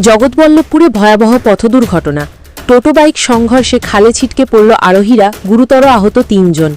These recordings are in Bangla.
জগৎবল্লভপুরে ভয়াবহ পথ দুর্ঘটনা টোটো বাইক সংঘর্ষে খালে ছিটকে পড়ল আরোহীরা, গুরুতর আহত তিনজন।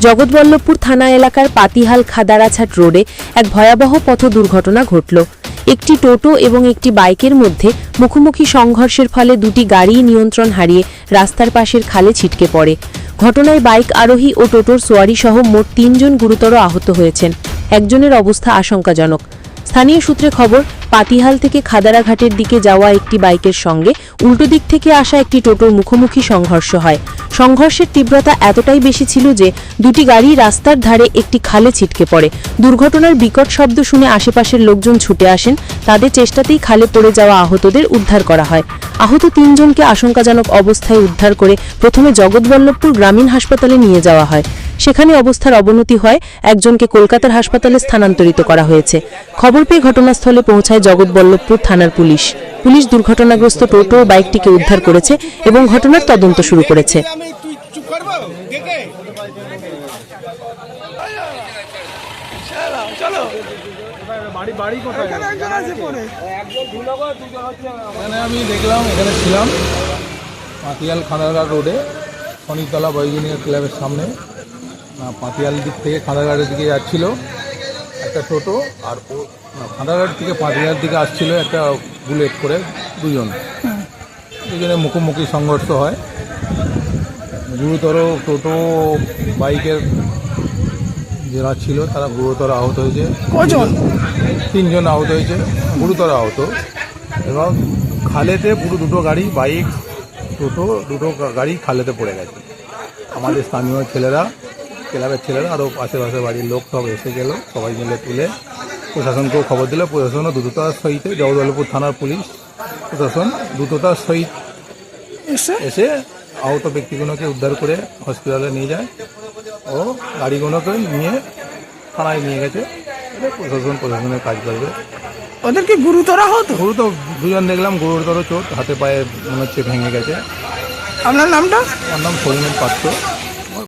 জগৎবল্লভপুর থানা এলাকার পাতিহাল খাদারাছাট রোডে এক ভয়াবহ পথ দুর্ঘটনা ঘটল। একটি টোটো এবং একটি বাইকের মধ্যে মুখোমুখি সংঘর্ষের ফলে দুটি গাড়ি নিয়ন্ত্রণ হারিয়ে রাস্তার পাশের খালে ছিটকে পড়ে। ঘটনায় বাইক আরোহী ও টোটোর সোয়ারি সহ মোট তিনজন গুরুতর আহত হয়েছেন। একজনের অবস্থা আশঙ্কাজনক। স্থানীয় সূত্রে খবর, পাতিহাল থেকে খাদারাঘাটের দিকে যাওয়া একটি বাইকের সঙ্গে উল্টো দিক থেকে আসা একটি টোটোর মুখোমুখি সংঘর্ষ হয়। সংঘর্ষের তীব্রতা এতটাই বেশি ছিল যে দুটি গাড়ি রাস্তার ধারে একটি খালে ছিটকে পড়ে। দুর্ঘটনার বিকট শব্দ শুনে আশেপাশের লোকজন ছুটে আসেন। তাদের চেষ্টাতেই খালে পড়ে যাওয়া আহতদের উদ্ধার করা হয়। আহত তিনজনকে আশঙ্কাজনক অবস্থায় উদ্ধার করে প্রথমে জগৎবল্লভপুর গ্রামীণ হাসপাতালে নিয়ে যাওয়া হয়। সেখানে অবস্থার অবনতি হয়, একজনকে কলকাতার হাসপাতালে স্থানান্তরিত করা হয়েছে। খবর পেয়ে ঘটনাস্থলে পৌঁছায় জগৎবল্লভপুর থানার পুলিশ। পুলিশ দুর্ঘটনাগ্রস্ত টোটো ও বাইকটিকে উদ্ধার করেছে এবং ঘটনার তদন্ত শুরু করেছে। আমি দেখলাম, এখানে ছিলাম, পাতিয়াল খানারঘাট রোডে, শনিতলা বয়জনীয় ক্লাবের সামনে। পাতিয়াল দিক থেকে খানারঘাটের দিকে যাচ্ছিল একটা টোটো আর ও না, থেকে পাতিয়াল দিকে আসছিল একটা বুলেট করে দুজন। দুজনে মুখোমুখি সংঘর্ষ হয়। গুরুতর টোটো বাইকের যারা ছিল তারা গুরুতর আহত হয়েছে। কজন? তিনজন আহত হয়েছে গুরুতর আহত। এবং খালেতে পুরো দুটো গাড়ি বাইক টোটো দুটো গাড়ি খালেতে পড়ে গেছে। আমাদের স্থানীয় ছেলেরা ক্লাবের ছেলেরা আরও আশেপাশে বাড়ির লোক সব এসে গেল সবাই মিলে তুলে প্রশাসনকেও খবর দিল প্রশাসনও দ্রুততার সহিত জগদলপুর থানার পুলিশ প্রশাসন দ্রুততার সহিত এসে? এসে আহত ব্যক্তিগুলোকে উদ্ধার করে হসপিটালে নিয়ে যায় ও গাড়িগুলোকে নিয়ে থানায় নিয়ে গেছে। প্রশাসন প্রশাসনের কাজ করবে। ওদেরকে গুরুতর আহত? গরু তো দুজন দেখলাম গুরুতর চোট হাতে পায়ে মনে হচ্ছে ভেঙে গেছে। আপনার নামটা? আমার নাম সলিমের পাত্র।